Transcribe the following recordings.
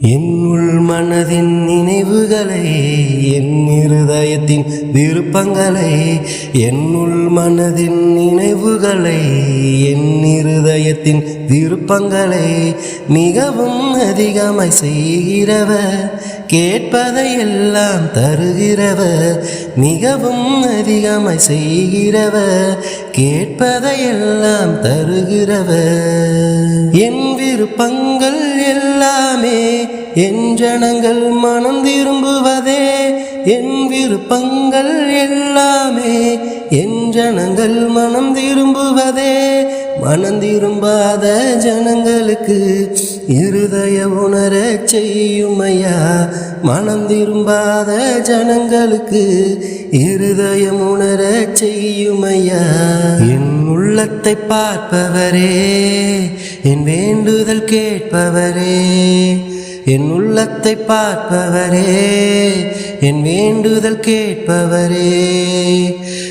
என் உள் மனதின் நினைவுகளை என் இருதயத்தின் விருப்பங்களை என் உள் மனதின் நினைவுகளை என் இருதயத்தின் விருப்பங்களை மிகவும் அதிகமாய் செய்கிறவர் கேட்பதையெல்லாம் தருகிறவர் மிகவும் அதிகமாய் செய்கிறவர். கேட்பதையெல்லாம் தருகிறவர். என் விருப்பங்கள் எல்லாமே என் ஜனங்கள் மனம் திரும்புவதே. என் விருப்பங்கள் எல்லாமே என் ஜனங்கள் மனம் திரும்புவதே. மனந்திரும்பாத ஜனங்களுக்கு இருதய உணரச் செய்யுமையா? மனந்திரும்பாத ஜனங்களுக்கு இருதயம் உணரச் செய்யுமையா? என் உள்ளத்தை பார்ப்பவரே என் வேண்டுதல் கேட்பவரே என் உள்ளத்தை பார்ப்பவரே என் வேண்டுதல் கேட்பவரே.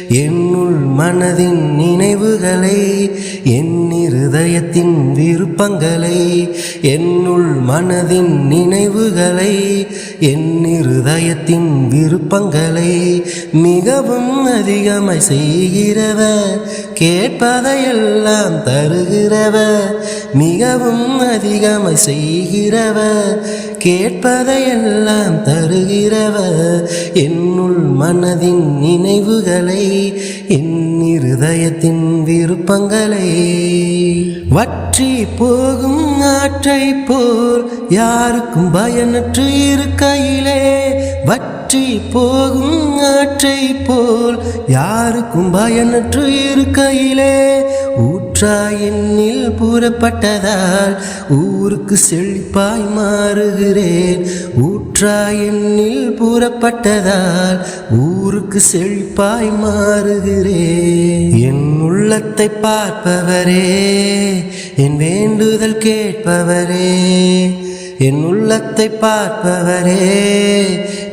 என்னுள் மனதின் நினைவுகளை என் இருதயத்தின் விருப்பங்களை என்னுள் மனதின் நினைவுகளை என் இருதயத்தின் விருப்பங்களை மிகவும் அதிகமாய் செய்கிறவர் கேட்பதையெல்லாம் தருகிறவர் மிகவும் அதிகமாய் செய்கிறவர் கேட்பதையெல்லாம் தருகிறவர். என்னுள் மனதின் நினைவுகளை என் இருதயத்தின் விருப்பங்களை. வற்றி போகும் ஆற்றை போல் யாருக்கும் பயனற்று இருக்கையிலே வற்றி போகும் ஆற்றை போல் யாருக்கும் பயனற்று இருக்கையிலே. ஊற்றா எண்ணில் புறப்பட்டதால் ஊருக்கு செழிப்பாய் மாறுகிறேன். ஊற்றா எண்ணில் புறப்பட்டதால் ஊருக்கு செழிப்பாய் மாறுகிறேன். என் உள்ளத்தை பார்ப்பவரே என் வேண்டுதல் கேட்பவரே. என் உள்ளத்தை பார்ப்பவரே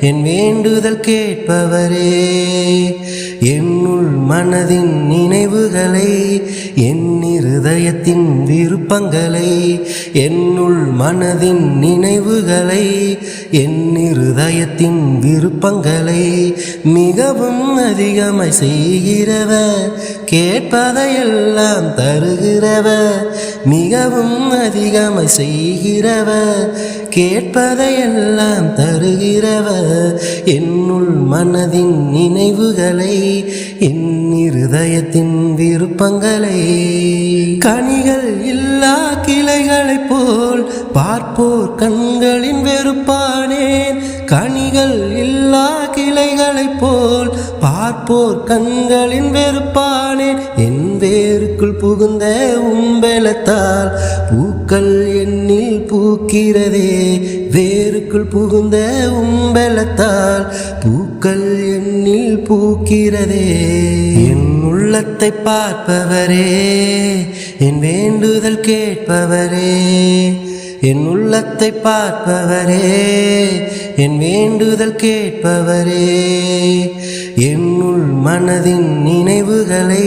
என் வேண்டுதல் கேட்பவரே என்னுள் மனதின் நினைவுகளை என் இருதயத்தின் விருப்பங்களை என்னுள் மனதின் நினைவுகளை என் இருதயத்தின் விருப்பங்களை மிகவும் அதிகமாய் செய்கிறவர் கேட்பதையெல்லாம் தருகிறவர் மிகவும் அதிகமாய் செய்கிறவர் கேட்பதையெல்லாம் தருகிறவர். என்னுள் மனதின் நினைவுகளை என் இருதயத்தின் விருப்பங்களை. கனிகள் இல்லா கிளைகளைப் போல் பார்ப்போர் கண்களின் வெறுப்பானேன் கனிகள் இல்லா கிளைகளைப் போல் பார்ப்போர் கண்களின் வெறுப்பானேன் என் வேருக்குள் புகுந்த உம்பெலத்தால் பூக்கள் எண்ணில் பூக்கிறதே வேருக்குள் புகுந்த உம்பலத்தால் பூக்கள் எண்ணில் பூக்கிறதே. என் உள்ளத்தை பார்ப்பவரே என் வேண்டுதல் கேட்பவரே. என் உள்ளத்தை பார்ப்பவரே என் வேண்டுதல் கேட்பவரே என்னுள் மனதின் நினைவுகளை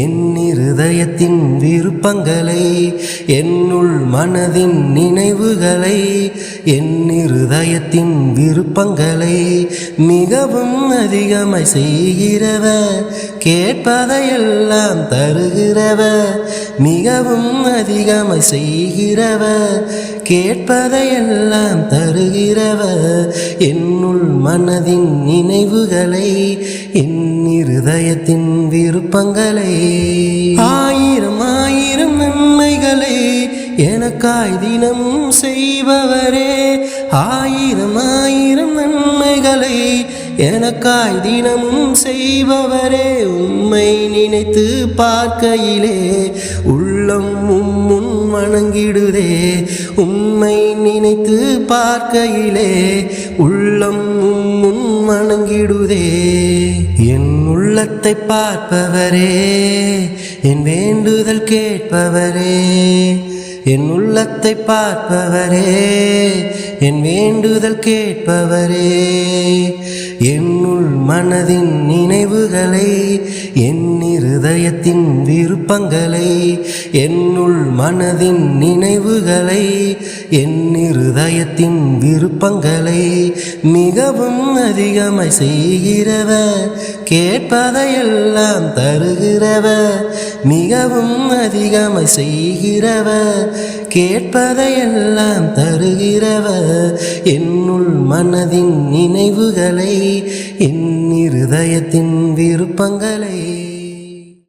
என் இருதயத்தின் விருப்பங்களை என்னுள் மனதின் நினைவுகளை என் இருதயத்தின் விருப்பங்களை மிகவும் அதிகமாய் செய்கிறவர் கேட்பதையெல்லாம் தருகிறவர் மிகவும் அதிகமாய் செய்கிறவர் கேட்பதையெல்லாம் தருகிறவர். என்னுள் மனதின் நினைவுகளை என் இருதயத்தின் விருப்பங்களை. ஆயிரம் ஆயிரம் நன்மைகளை எனக்காய் தினமும் செய்பவரே. ஆயிரம் ஆயிரம் நன்மைகளை எனக்காய் தினமும் செய்பவரே உம்மை நினைத்து பார்க்கையிலே உள்ளம் உம்முன் வணங்கிடுதே. உம்மை நினைத்து பார்க்கையிலே உள்ளம் உம்முன் வணங்கிடுதே. என் உள்ளத்தை பார்ப்பவரே என் வேண்டுதல் கேட்பவரே. என் உள்ளத்தை பார்ப்பவரே என் வேண்டுதல் கேட்பவரே என்னுள் மனதின் நினைவுகளை என் இருதயத்தின் விருப்பங்களை என்னுள் மனதின் நினைவுகளை என் இருதயத்தின் விருப்பங்களை மிகவும் அதிகமாய் செய்கிறவர் கேட்பதையெல்லாம் தருகிறவர் மிகவும் அதிகமாய் செய்கிறவர் கேட்பதையெல்லாம் தருகிறவர். என்னுள் மனதின் நினைவுகளை என் இருதயத்தின் விருப்பங்களை